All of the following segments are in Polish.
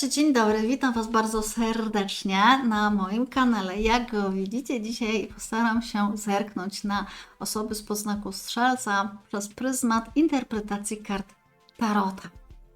Cześć, dzień dobry, witam Was bardzo serdecznie na moim kanale. Jak go widzicie, dzisiaj postaram się zerknąć na osoby z poznaku strzelca przez pryzmat interpretacji kart Tarota.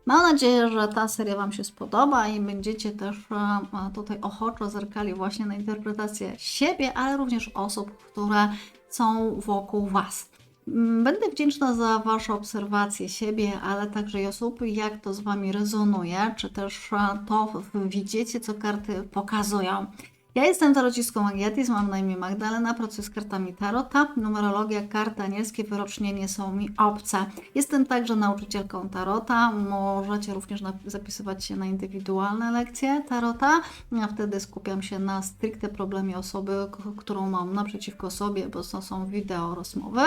Mam nadzieję, że ta seria Wam się spodoba i będziecie też e, tutaj ochoczo zerkali właśnie na interpretację siebie, ale również osób, które są wokół Was. Mm, Będę wdzięczna za Wasze obserwacje siebie, ale także i osób, jak to z Wami rezonuje, czy też e, to widzicie, co karty pokazują. Ja jestem tarocistką Agietis, mam na imię Magdalena, pracuję z kartami Tarota. Numerologia, karty anielskie, wyrocznie nie są mi obce. Jestem także nauczycielką Tarota. Możecie również zapisywać się na indywidualne lekcje Tarota. Ja wtedy skupiam się na stricte problemie osoby, którą mam naprzeciwko sobie, bo to są wideo rozmowy.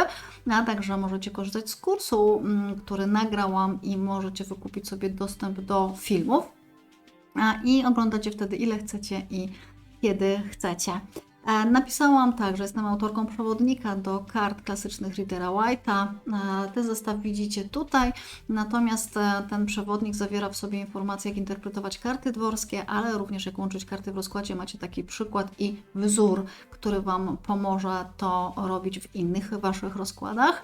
A także możecie korzystać z kursu, mm, który nagrałam i możecie wykupić sobie dostęp do filmów. I oglądacie wtedy ile chcecie i kiedy chcecie. E, Napisałam tak, że jestem autorką przewodnika do kart klasycznych Riddera White'a. E, Ten zestaw widzicie tutaj, natomiast e, ten przewodnik zawiera w sobie informacje, jak interpretować karty dworskie, ale również jak łączyć karty w rozkładzie. Macie taki przykład i wzór, który Wam pomoże to robić w innych Waszych rozkładach.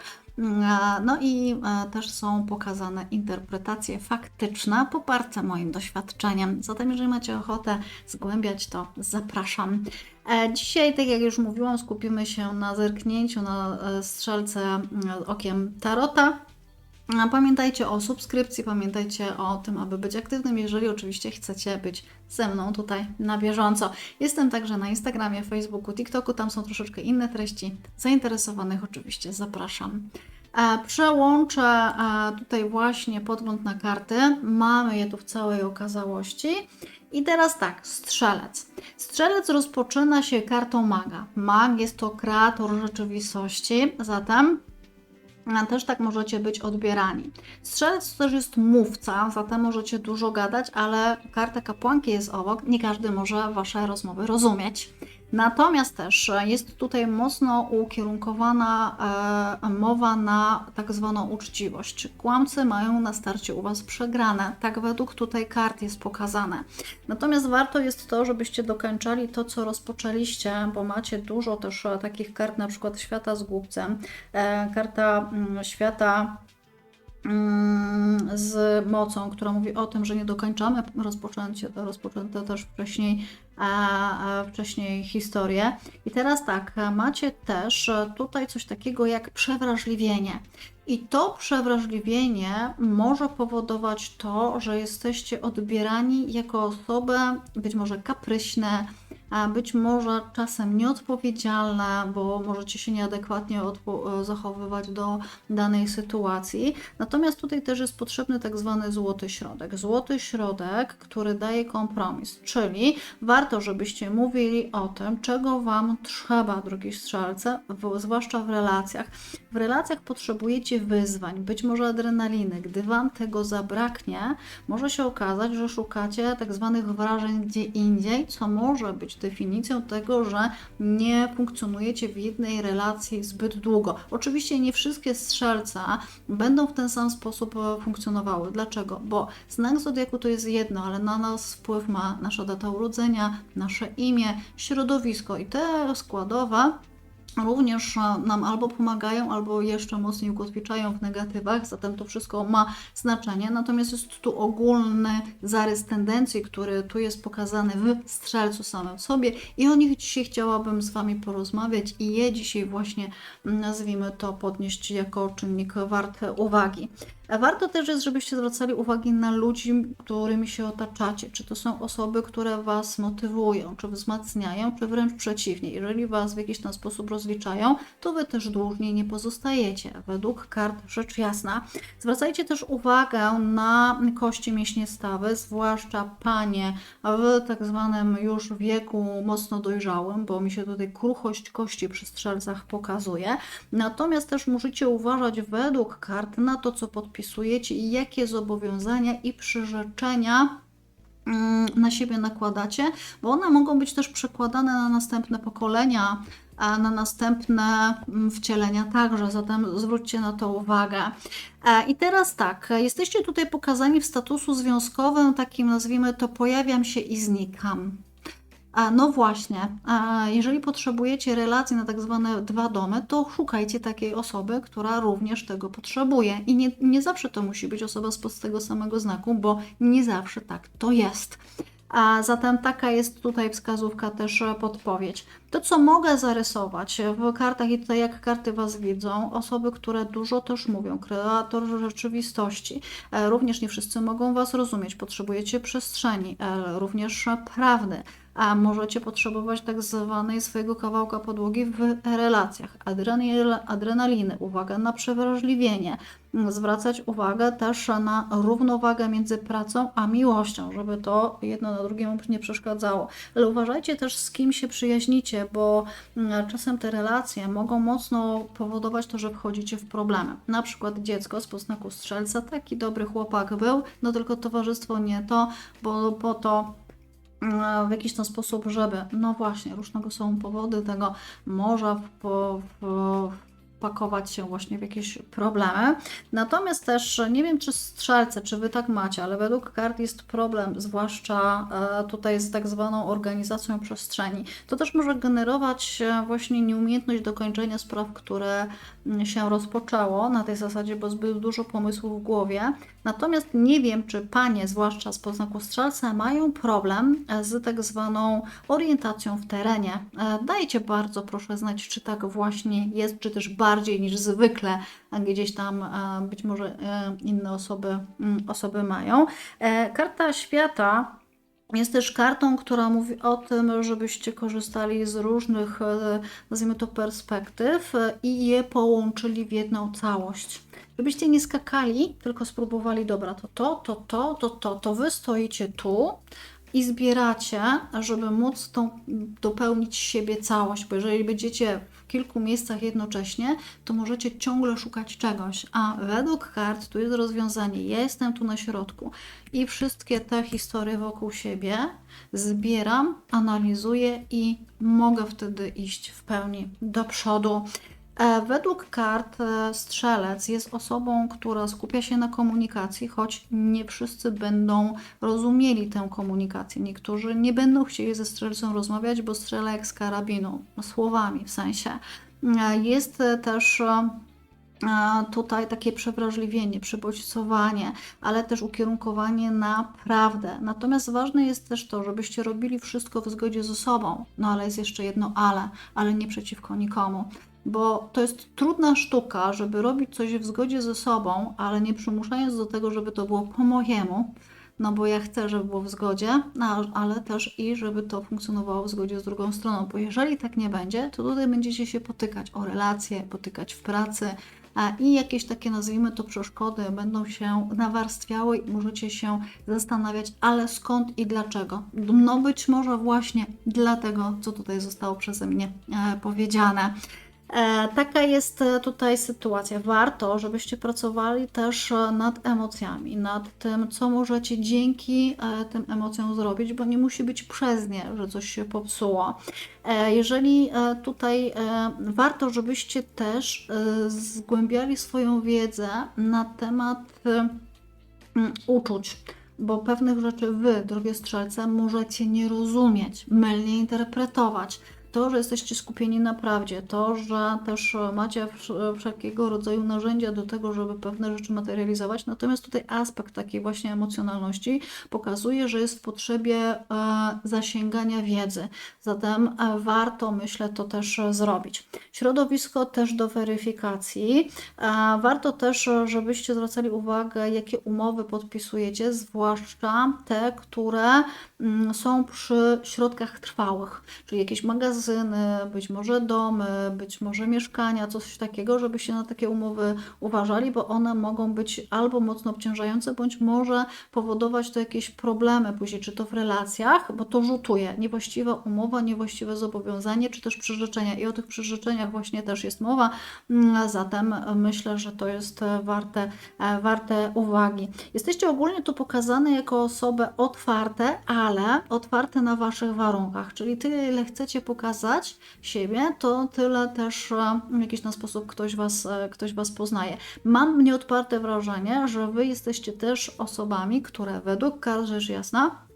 No i e, też są pokazane interpretacje faktyczne, poparte moim doświadczeniem. Zatem, jeżeli macie ochotę zgłębiać, to zapraszam. E, Dzisiaj, tak jak już mówiłam, skupimy się na zerknięciu na e, strzelce okiem Tarota. Pamiętajcie o subskrypcji, pamiętajcie o tym, aby być aktywnym, jeżeli oczywiście chcecie być ze mną tutaj na bieżąco. Jestem także na Instagramie, Facebooku, TikToku, tam są troszeczkę inne treści. Zainteresowanych oczywiście zapraszam. E, Przełączę e, tutaj właśnie podgląd na karty. Mamy je tu w całej okazałości. I teraz tak, strzelec. Strzelec rozpoczyna się kartą maga. Mag jest to kreator rzeczywistości, zatem a też tak możecie być odbierani. Strzelec to też jest mówca, zatem możecie dużo gadać, ale karta kapłanki jest obok, nie każdy może Wasze rozmowy rozumieć. Natomiast też e, jest tutaj mocno ukierunkowana e, mowa na tak zwaną uczciwość. Kłamcy mają na starcie u Was przegrane, tak według tutaj kart jest pokazane. Natomiast warto jest to, żebyście dokończali to, co rozpoczęliście, bo macie dużo też e, takich kart, na przykład świata z głupcem, karta mm, świata z mocą, która mówi o tym, że nie dokończamy rozpoczęcie, rozpoczęte też wcześniej, a, a wcześniej historię. I teraz tak, macie też e, tutaj coś takiego jak przewrażliwienie. I to przewrażliwienie może powodować to, że jesteście odbierani jako osoby być może kapryśne, a być może czasem nieodpowiedzialne, bo możecie się nieadekwatnie odpo- zachowywać do danej sytuacji. Natomiast tutaj też jest potrzebny tak zwany złoty środek. Złoty środek, który daje kompromis, czyli warto, żebyście mówili o tym, czego Wam trzeba, drogi strzelce, zwłaszcza w relacjach. W relacjach potrzebujecie wyzwań, być może adrenaliny. Gdy Wam tego zabraknie, może się okazać, że szukacie tak zwanych wrażeń gdzie indziej, co może być definicją tego, że nie funkcjonujecie w jednej relacji zbyt długo. Oczywiście nie wszystkie strzelca będą w ten sam sposób e, funkcjonowały. Dlaczego? Bo znak zodiaku to jest jedno, ale na nas wpływ ma nasza data urodzenia, nasze imię, środowisko i te składowe również e, nam albo pomagają, albo jeszcze mocniej ukotwiczają w negatywach, zatem to wszystko ma znaczenie. Natomiast jest tu ogólny zarys tendencji, który tu jest pokazany w strzelcu samym sobie i o nich dzisiaj chciałabym z Wami porozmawiać i je dzisiaj właśnie mm, nazwijmy to podnieść jako czynnik wart uwagi. A Warto też jest, żebyście zwracali uwagę na ludzi, którymi się otaczacie. Czy to są osoby, które Was motywują, czy wzmacniają, czy wręcz przeciwnie. Jeżeli Was w jakiś tam sposób rozliczają, to Wy też dłużniej nie pozostajecie. Według kart rzecz jasna. Zwracajcie też uwagę na kości mięśnie stawy, zwłaszcza panie w tak zwanym już wieku mocno dojrzałym, bo mi się tutaj kruchość kości przy strzelcach pokazuje. Natomiast też musicie uważać według kart na to, co podpisujecie i jakie zobowiązania i przyrzeczenia mm, na siebie nakładacie, bo one mogą być też przekładane na następne pokolenia na następne mm, wcielenia także, zatem zwróćcie na to uwagę. E, I teraz tak, jesteście tutaj pokazani w statusu związkowym, takim nazwijmy to pojawiam się i znikam. No właśnie, jeżeli potrzebujecie relacji na tak zwane dwa domy, to szukajcie takiej osoby, która również tego potrzebuje. I nie, nie zawsze to musi być osoba z tego samego znaku, bo nie zawsze tak to jest. A zatem taka jest tutaj wskazówka, też e, podpowiedź. To, co mogę zarysować w kartach i tutaj jak karty Was widzą, osoby, które dużo też mówią, kreator rzeczywistości, e, również nie wszyscy mogą Was rozumieć, potrzebujecie przestrzeni, e, również prawdy, a możecie potrzebować tak zwanej swojego kawałka podłogi w relacjach. Adrenal, adrenaliny, uwaga na przewrażliwienie, zwracać uwagę też na równowagę między pracą a miłością, żeby to jedno na drugiemu nie przeszkadzało. Ale uważajcie też z kim się przyjaźnicie, bo mm, czasem te relacje mogą mocno powodować to, że wchodzicie w problemy. Na przykład dziecko z poznaku strzelca, taki dobry chłopak był, no tylko towarzystwo nie to, bo po to w jakiś ten sposób, żeby, no właśnie, różnego są powody tego morza w, w, pakować się właśnie w jakieś problemy. Natomiast też nie wiem, czy strzelce, czy wy tak macie, ale według kart jest problem, zwłaszcza e, tutaj z tak zwaną organizacją przestrzeni. To też może generować e, właśnie nieumiejętność dokończenia spraw, które mm, się rozpoczęło na tej zasadzie, bo zbyt dużo pomysłów w głowie. Natomiast nie wiem, czy panie, zwłaszcza z poznaku strzelca, mają problem e, z tak zwaną orientacją w terenie. Dajcie bardzo proszę znać, czy tak właśnie jest, czy też bardzo bardziej niż zwykle gdzieś tam być może e, inne osoby, mm, osoby mają. E, karta świata jest też kartą, która mówi o tym, żebyście korzystali z różnych, e, nazwijmy to, perspektyw i je połączyli w jedną całość. Żebyście nie skakali, tylko spróbowali, dobra, to to, to, to, to, to, to wy stoicie tu, i zbieracie, żeby móc tą, dopełnić siebie całość, bo jeżeli będziecie w kilku miejscach jednocześnie, to możecie ciągle szukać czegoś, a według kart tu jest rozwiązanie, ja jestem tu na środku i wszystkie te historie wokół siebie zbieram, analizuję i mogę wtedy iść w pełni do przodu. E, według kart e, strzelec jest osobą, która skupia się na komunikacji, choć nie wszyscy będą rozumieli tę komunikację. Niektórzy nie będą chcieli ze strzelcą rozmawiać, bo strzela jak z karabinu, słowami w sensie. E, jest też tutaj takie przewrażliwienie, przebodźcowanie, ale też ukierunkowanie na prawdę. Natomiast ważne jest też to, żebyście robili wszystko w zgodzie ze sobą. No ale jest jeszcze jedno ale, ale nie przeciwko nikomu bo to jest trudna sztuka, żeby robić coś w zgodzie ze sobą, ale nie przymuszając do tego, żeby to było po mojemu, no bo ja chcę, żeby było w zgodzie, ale też i żeby to funkcjonowało w zgodzie z drugą stroną, bo jeżeli tak nie będzie, to tutaj będziecie się potykać o relacje, potykać w pracy, i jakieś takie, nazwijmy to, przeszkody będą się nawarstwiały i możecie się zastanawiać, ale skąd i dlaczego. No być może właśnie dlatego, co tutaj zostało przeze mnie e, powiedziane. E, taka jest e, tutaj sytuacja. Warto, żebyście pracowali też e, nad emocjami, nad tym, co możecie dzięki tym emocjom zrobić, bo nie musi być przez nie, że coś się popsuło. Jeżeli tutaj warto, żebyście też zgłębiali swoją wiedzę na temat uczuć bo pewnych rzeczy wy, drogie strzelce, możecie nie rozumieć, mylnie interpretować to, że jesteście skupieni na prawdzie, to, że też macie wszelkiego rodzaju narzędzia do tego, żeby pewne rzeczy materializować. Natomiast tutaj aspekt takiej właśnie emocjonalności pokazuje, że jest w potrzebie e, zasięgania wiedzy. Zatem e, warto, myślę, to też zrobić. Środowisko też do weryfikacji. E, warto też, żebyście zwracali uwagę, jakie umowy podpisujecie, zwłaszcza te, które mm, są przy środkach trwałych, czyli jakieś magazyny, magazyny, być może domy, być może mieszkania, coś takiego, żeby się na takie umowy uważali, bo one mogą być albo mocno obciążające, bądź może powodować to jakieś problemy później, czy to w relacjach, bo to rzutuje. Niewłaściwa umowa, niewłaściwe zobowiązanie, czy też przyrzeczenia. I o tych przyrzeczeniach właśnie też jest mowa, mm, zatem myślę, że to jest warte, e, warte uwagi. Jesteście ogólnie tu pokazane jako osoby otwarte, ale otwarte na Waszych warunkach, czyli tyle, ile chcecie pokazać, pokazać siebie, to tyle też e, w jakiś tam sposób ktoś was, e, ktoś was poznaje. Mam nieodparte wrażenie, że wy jesteście też osobami, które według rzecz jasna,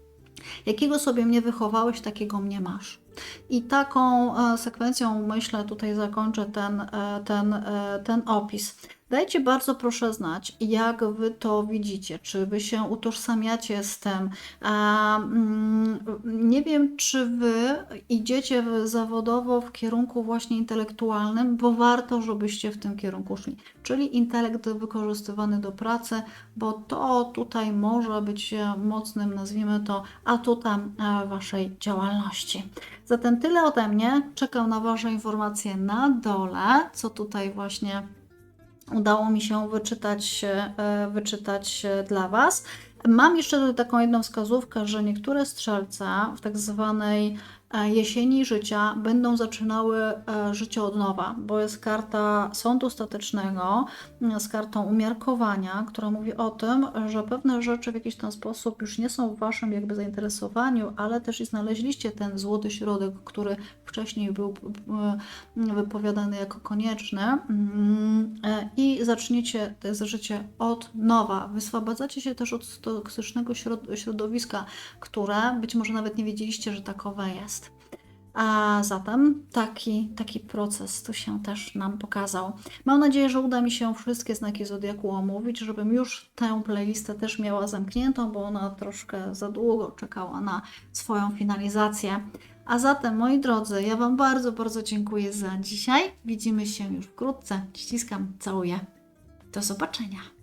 jakiego sobie mnie wychowałeś, takiego mnie masz. I taką e, sekwencją, myślę, tutaj zakończę ten, e, ten, e, ten opis. Dajcie bardzo proszę znać, jak wy to widzicie, czy wy się utożsamiacie z tym. Mm, nie wiem, czy wy idziecie zawodowo w kierunku właśnie intelektualnym, bo warto, żebyście w tym kierunku szli. Czyli intelekt wykorzystywany do pracy, bo to tutaj może być mocnym, nazwijmy to, atutem waszej działalności. Zatem tyle ode mnie. Czekam na Wasze informacje na dole, co tutaj właśnie udało mi się wyczytać, e, wyczytać e, dla Was. Mam jeszcze taką jedną wskazówkę, że niektóre strzelce w tak zwanej jesieni życia będą zaczynały e, życie od nowa, bo jest karta sądu statycznego m, z kartą umiarkowania, która mówi o tym, że pewne rzeczy w jakiś tam sposób już nie są w Waszym jakby zainteresowaniu, ale też i znaleźliście ten złoty środek, który wcześniej był wypowiadany jako konieczny e, i zaczniecie to życie od nowa. Wyswobadzacie się też od toksycznego środ- środowiska, które być może nawet nie wiedzieliście, że takowe jest. A zatem taki, taki proces tu się też nam pokazał. Mam nadzieję, że uda mi się wszystkie znaki Zodiaku omówić, żebym już tę playlistę też miała zamkniętą, bo ona troszkę za długo czekała na swoją finalizację. A zatem, moi drodzy, ja Wam bardzo, bardzo dziękuję za dzisiaj. Widzimy się już wkrótce. Ściskam, całuję. Do zobaczenia.